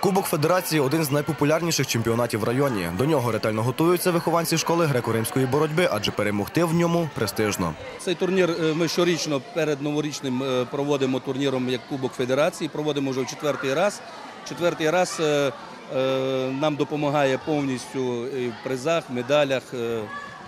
Кубок Федерації один з найпопулярніших чемпіонатів в районі. До нього ретельно готуються вихованці школи греко-римської боротьби, адже перемогти в ньому престижно. Цей турнір е, ми щорічно перед новорічним е, проводимо турніром як Кубок Федерації. Проводимо вже в четвертий раз. Четвертий раз е, нам допомагає повністю і в призах, медалях, е,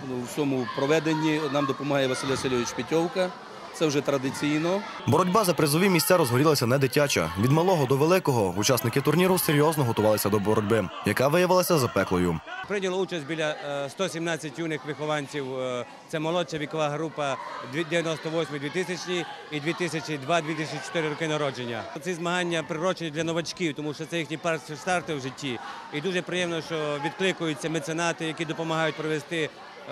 ну, у всьому проведенні. Нам допомагає Василь Васильович Петьовка. Це вже традиційно. Боротьба за призові місця розгорілася не дитяча. Від малого до великого учасники турніру серйозно готувалися до боротьби, яка виявилася запеклою. Прийняло участь біля е, 117 юних вихованців. Е, Це молодша вікова група 98-2000 і 2002-2004 роки народження. Ці змагання прирочені для новачків, тому що це їхні перші старти в житті. І дуже приємно, що відкликуються меценати, які допомагають провести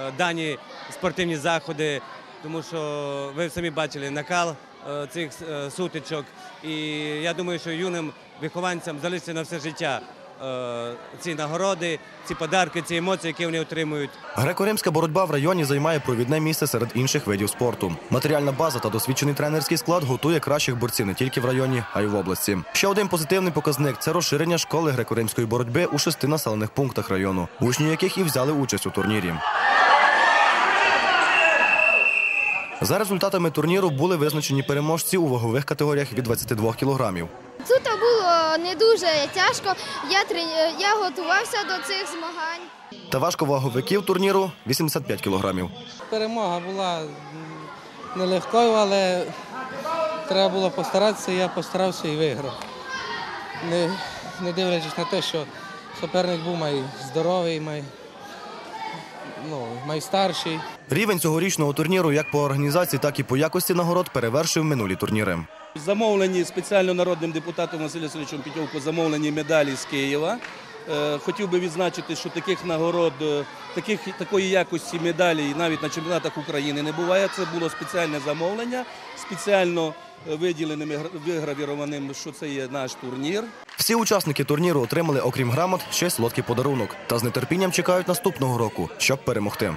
е, дані спортивні заходи. Тому що ви самі бачили накал е, цих е, сутичок. І я думаю, що юним вихованцям залишиться на все життя е, ці нагороди, ці подарки, ці емоції, які вони отримують. Греко-римська боротьба в районі займає провідне місце серед інших видів спорту. Матеріальна база та досвідчений тренерський склад готує кращих борців не тільки в районі, а й в області. Ще один позитивний показник це розширення школи греко-римської боротьби у шести населених пунктах району, учні яких і взяли участь у турнірі. За результатами турніру були визначені переможці у вагових категоріях від 22 кілограмів. Тут було не дуже тяжко. Я трен- я готувався до цих змагань. Та важковаговиків турніру 85 кілограмів. Перемога була нелегкою, але треба було постаратися, я постарався і виграв. Не, не дивлячись на те, що суперник був май здоровий, май, ну, найстарший. Рівень цьогорічного турніру як по організації, так і по якості нагород перевершив минулі турніри. Замовлені спеціально народним депутатом Василем Васильовичем Петьовко замовлені медалі з Києва. Е, Хотів би відзначити, що таких нагород, е, таких, такої якості медалей навіть на чемпіонатах України не буває. Це було спеціальне замовлення, спеціально е, виділеним вигравірованим, що це є наш турнір. Всі учасники турніру отримали, окрім грамот, ще й солодкий подарунок та з нетерпінням чекають наступного року, щоб перемогти.